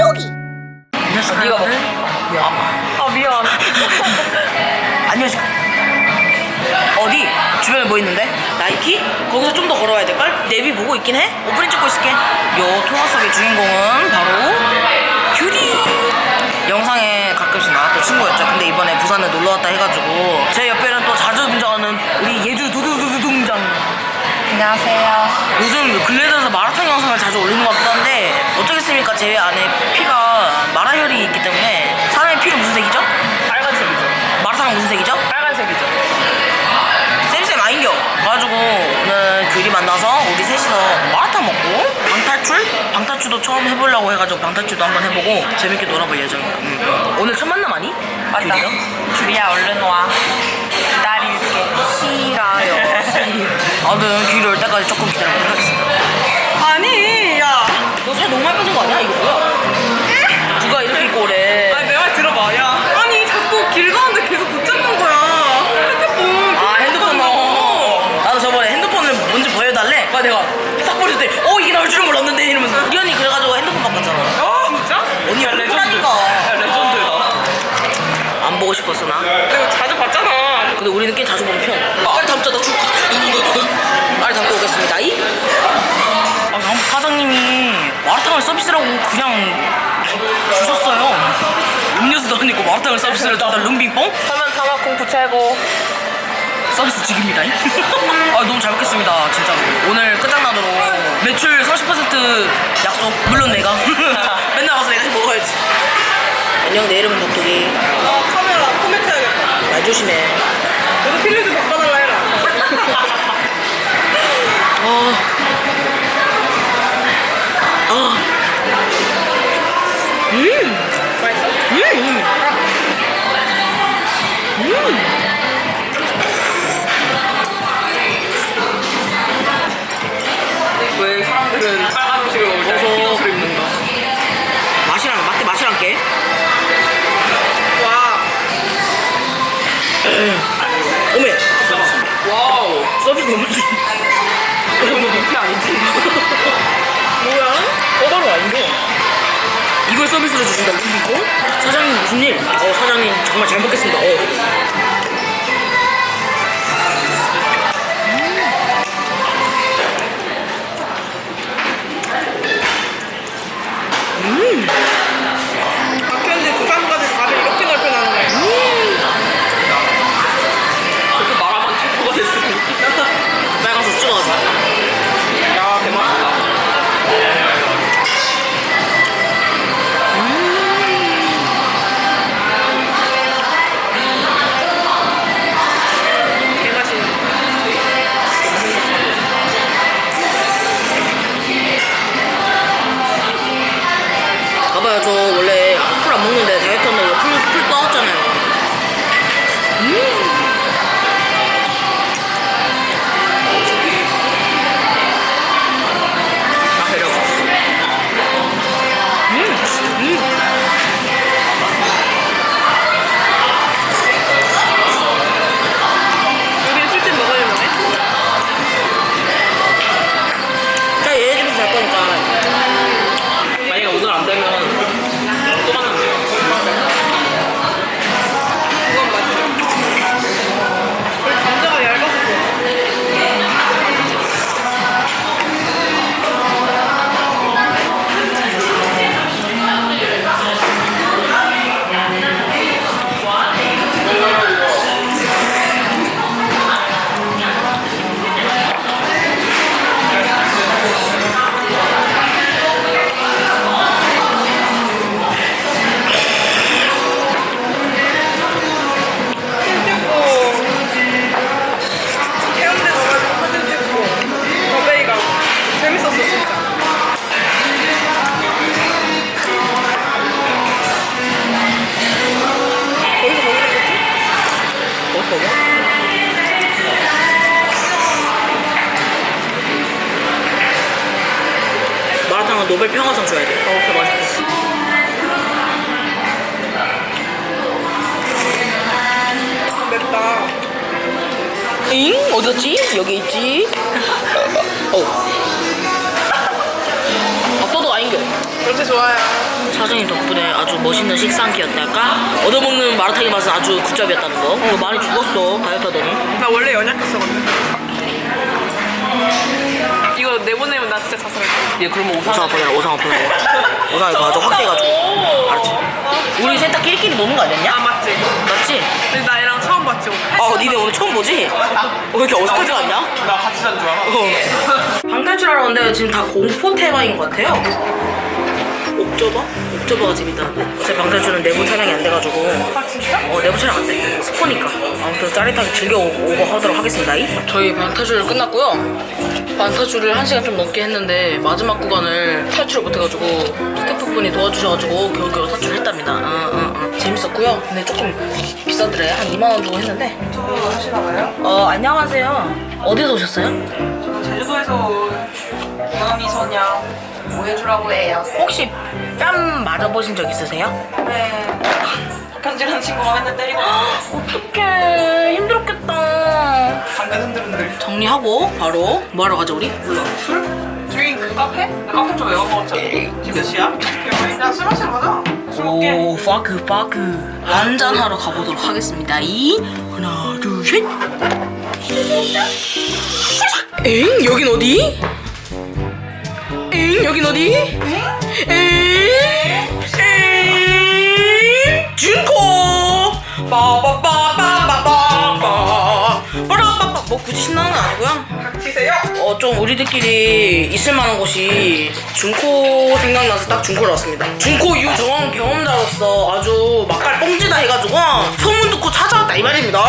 여기 안녕하세요. 미안. 아 미안. 안녕하세요. 어디? 주변에 뭐 있는데? 나이키? 거기서 좀 더 걸어야 될걸? 내비 보고 있긴 해? 오프닝 찍고 있을게. 요 통화 속의 주인공은 바로 규리. 영상에 가끔씩 나왔던 친구였죠. 근데 이번에 부산에 놀러 왔다 해가지고 제 옆에는 또 자주 등장하는 우리 예주. 안녕하세요. 요즘 근래 들어서 마라탕 영상을 자주 올리는 것 같던데 어쩌겠습니까? 제 안에 피가 마라혈이 있기 때문에 사람의 피는 무슨 색이죠? 빨간색이죠. 마라탕은 무슨 색이죠? 빨간색이죠. 쌤쌤 아인겨 그래가지고 오늘 규리 만나서 우리 셋이서 마라탕 먹고 방탈출? 방탈출도 처음 해보려고 해가지고 방탈출도 한번 해보고 재밌게 놀아볼 예정이야 음. 오늘 첫 만남 아니? 맞다. 주리야 얼른 와. 기다릴게. 싫어요 아무튼 규리 올 때까지 조금 기다려보도록 하겠습니다 아니 야. 너 살 너무 많이 빠진 거 아니야 이거 뭐야? 누가 이렇게 입고 오래 아니 내 말 들어봐 야. 아니 자꾸 길 가는데 계속 붙잡는 거야. 핸드폰. 아 핸드폰 너 나도 저번에 핸드폰을 뭔지 보여달래 그래 내가 딱 보여줄 때어 이게 나올 줄은 몰랐는데 이러면서 우리 언니 그래가지고 핸드폰 바꿨잖아 아 진짜? 언니. 야, 레전드다. 안 보고 싶었어 나 내가 자주 봤잖아. 근데 우리는 꽤 자주 보는 편 빨리 담자 나 죽을 담고 오겠습니다 이? 아 양- 사장님이 마라탕을 서비스라고 그냥 주셨어요 음료수도 아니고 마라탕을 서비스를 줬다 룸빙뽕? 서면 타마콩프 최고. 서비스 직입니다. 아 너무 잘 먹겠습니다. 진짜로. 오늘 끝장나도록 매출 30% 약속. 물론 내가. 맨날 와서 내가 먹어야지. 안녕 내 이름은 독독이. 아 카메라 코멘트 해야겠다. 말 조심해. 너도 필리드 바꿔달라 해라. 어. 어. 음. 맛있어? 서비스로 주신다 룸빙고? 사장님 무슨 일? 어 사장님 정말 잘 먹겠습니다 어. 봐봐요 저 원래 풀안 먹는데 마라탕은 노벨 평화상 줘야 돼어 진짜 맛있어 맵다 잉? 어디 갔지? 여기 있지? 어. 밥도둑 아닌겨. 냄새 좋아요. 사장님 덕분에 아주 멋있는 식사 한 끼였달까? 얻어먹는 마라탕의 맛은 아주 굿잡이었다는 거. 어, 많이 죽었어. 다이어트 하더니. 나 원래 연약했었거든. 이거 내보내면 나 진짜 자살할 거야. 얘 그러면 오상 아프냐? 오상 아프냐? 오상 이거 아주 확대해가지고. 알았지? 우리 셋 다 끼리끼리 노는 거 아 아니었냐? 맞지? 맞지? 근데 나 얘랑 처음 봤지 오늘. 아, 니네 오늘 처음 보지? 어, 왜 이렇게 어색하지 않냐? 나 같이 잔 줄 알아. 어. 방탈출하러 왔는데 지금 다 공포 테마인 것 같아요. 옥저버? 재밌다는데. 어차피 방탈출은 내부 촬영이 안 돼가지고. 아 진짜? 어 내부 촬영 안 돼. 스포니까. 아무튼 짜릿하게 즐겨 오고 하도록 하겠습니다. 저희 방탈출 끝났고요. 방탈출을 한 시간 좀 넘게 했는데 마지막 구간을 탈출을 못해가지고 스태프분이 도와주셔가지고 겨우겨우 탈출했답니다. 어, 어, 어. 재밌었고요. 근데 조금 비싸더래. 한 2만 원 주고 했는데. 유튜브 하시나 봐요? 어 안녕하세요. 어디서 오셨어요? 저는 제주도에서 온 유나미 선양 오해주라고 해요. 혹시 뺨 맞아보신 적 있으세요? 네. 박현진이라는 친구가 맨날 때리고 어떡해 힘들었겠다. 당근 흔들흔들. 정리하고 바로 뭐하러 가죠 우리? 술? 드링크 카페? 나 카페 좀 외워 먹었잖아. 지금 몇 시야? 야 술 마시러 가자. 술 먹게. 오, 파크, 파크. 한잔하러 가보도록 하겠습니다. 이 하나, 둘, 셋. 엥? 여긴 어디? 엥? 여긴 어디? 엥? 엥? 준코! 빠바바바바바바. 빠라바바. 뭐 굳이 신나는 건 아니고요. 치세요. 어, 좀 우리들끼리 있을 만한 곳이 중코 생각나서 딱 중코를 왔습니다. 중코 유정원 경험자로서 아주 막갈 뽕지다 해가지고 소문 듣고 찾아왔다 이 말입니다.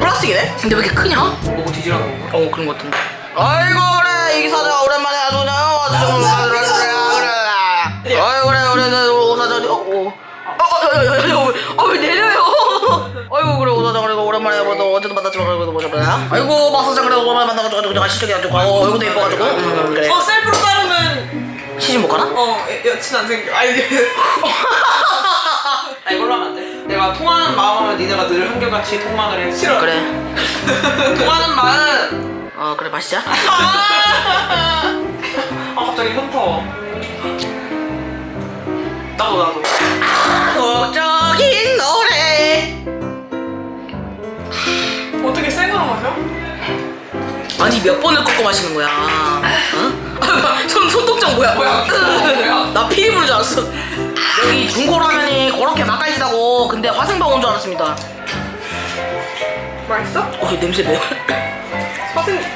플라스틱이네? 근데 왜 이렇게 크냐? 뭐 뒤지라고. 어, 그런 것 같은데. 아이고, 그래. 이 사장 오랜만에 아주 그냥 아주 좀 그래, 그래. 아이고, 그래, 그래, 그래. 오사장이, 어, 어. 어, 어, 아, 왜 내려요? 아이고, 그래, 오사장, 그래, 오랜만에 뭐, 어제도 만났지만, 그래도 뭐죠, 그래. 아이고, 마사장, 그래, 오랜만에 만나가지고, 그냥 시적이가지고, 어, 얼굴도 예뻐가지고, 음, 그래. 어 셀프로 따르면 시집 못 가나? 어 여- 여친 안 생겨. 아니. 내가 통하는 마음으로 니네가 늘 한결같이 통만을 해. 싫어. 그래. 통하는 마음. 어, 그래, 마시자. 아 갑자기 현타워. 나도 나도. 도적인 노래. 어떻게 센 거로 마셔? 아니, 몇 번을 꺾고 마시는 거야. 어? 손, 손동작 뭐야? 뭐야? 뭐야? 나 피리 부는 줄 알았어. 여기 중고라면이 그렇게 맛깔지다고. 근데 화생방 온 줄 알았습니다. 맛있어? 어, 냄새 매워. 화생.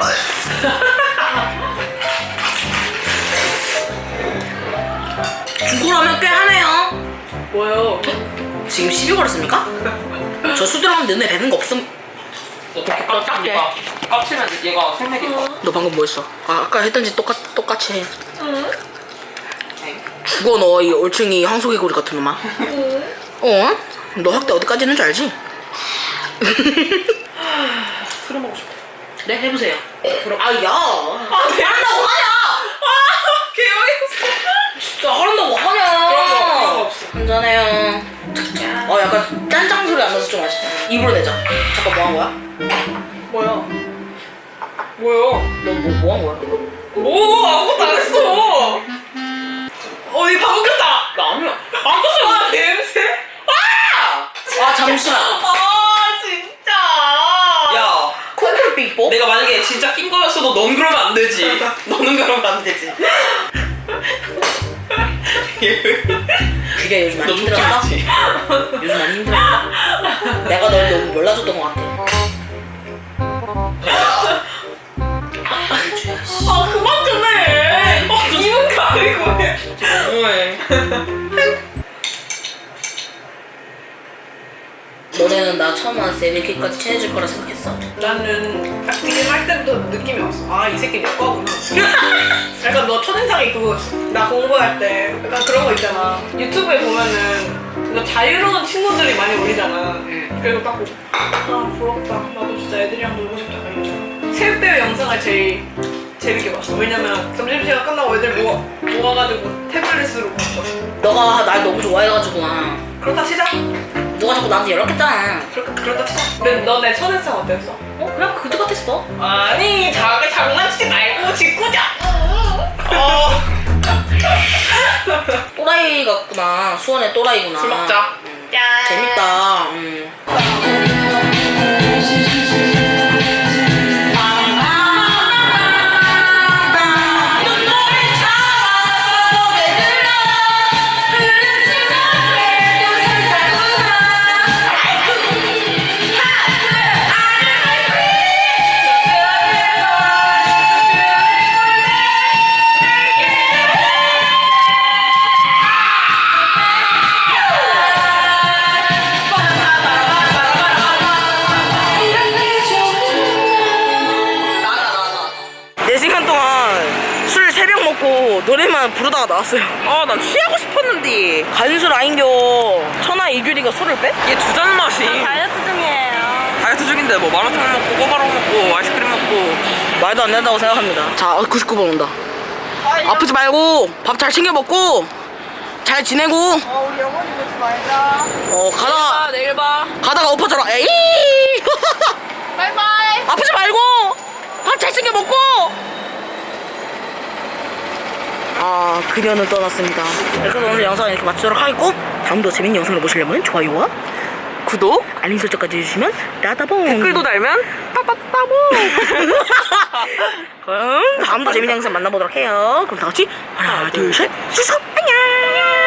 중고라면 꽤 하네요. 뭐요? 지금 시비 걸었습니까? 저 수들하면 눈에 뵈는 거 없음. 어떻게 깎게. 깝치면 얘가 생맥이다. 너 방금 뭐 했어? 아, 아까 했던 짓 똑같, 똑같이 해. 응. 죽어, 너, 이 올챙이 황소개구리 같은 놈아. 어? 너 학대 어디까지 있는 줄 알지? 술을 먹고 싶어. 네, 해보세요. 그럼, 아, 야. 아, 네. 하란다고 하냐! 아 개어이없어. 진짜 하란다고 하냐! 그런 거, 그런 거 없어. 한잔해요. 어, 약간 짠짱 소리 안 나서 좀 아쉽다. 입으로 내자. 잠깐 뭐 한 거야? 뭐야? 뭐야? 너 뭐, 뭐 한 거야? 뭐 아무것도 안 했어. 어디 방귀 꼈다. 나 아니야. 안 꼈어. 아 냄새. 아! 아, 잠시만. 아 진짜. 야, 콩쿨 빅보? 내가 만약에 진짜 낀 거였어도 넌 그러면 안 되지. 너는 그러면 안 되지. 그게 요즘 많이 너 힘들었어? 웃기지? 요즘 많이 힘들었어? 내가 널 너무 몰라줬던 것 같아. 아 나 처음 왔을 때 이렇게까지 친해질 거라 생각했어. 나는 딱 DM 할 때부터 느낌이 왔어. 아 이 새끼 내 거구나. 약간 너 첫인상이 그거였어. 나 공부할 때 약간 그런 거 있잖아. 유튜브에 보면은 너 자유로운 친구들이 많이 올리잖아. 그래서 딱 보고 아 부럽다. 나도 진짜 애들이랑 놀고 싶다. 이러잖아. 체육대회 영상을 제일 재밌게 봤어. 왜냐면 점심시간 끝나고 애들 모아, 모아가지고 태블릿으로 봤거든. 너가 날 너무 좋아해가지고 아, 그렇다 치자. 너가 자꾸 나한테 연락했잖아. 그렇다, 그렇다 치자. 근데 너내 첫인상 어땠어? 어? 그냥 그때 같았어. 아니 자기 장난치지 말고 짓궂자 어. 또라이 같구나. 수원의 또라이구나. 술 먹자. 짠. 재밌다. 음. 노래만 부르다가 나왔어요. 아, 난 취하고 싶었는데. 간수 라인교 천하 이규리가 술을 빼? 얘 두잔 맛이. 다이어트 중이에요. 다이어트 중인데 뭐 마라탕 먹고 꼬바로우 먹고 아이스크림 먹고. 말도 안 된다고 생각합니다. 자, 99번 온다. 아프지 말고 밥 잘 챙겨 먹고 잘 지내고 어, 우리 영원히 보지 말자. 어 가다가 아, 내일 봐. 가다가 엎어져라. 에이! 바이바이. 아프지 말고 밥 잘 챙겨 먹고. 아 그녀는 떠났습니다. 그래서 오늘 영상은 이렇게 마치도록 하겠고 다음도 재밌는 영상을 보시려면 좋아요와 구독, 알림 설정까지 해주시면 라다봉 댓글도 달면 빠빠빠봉 그럼 다음도 재밌는 영상 만나보도록 해요. 그럼 다 같이 하나 둘셋 수석 안녕.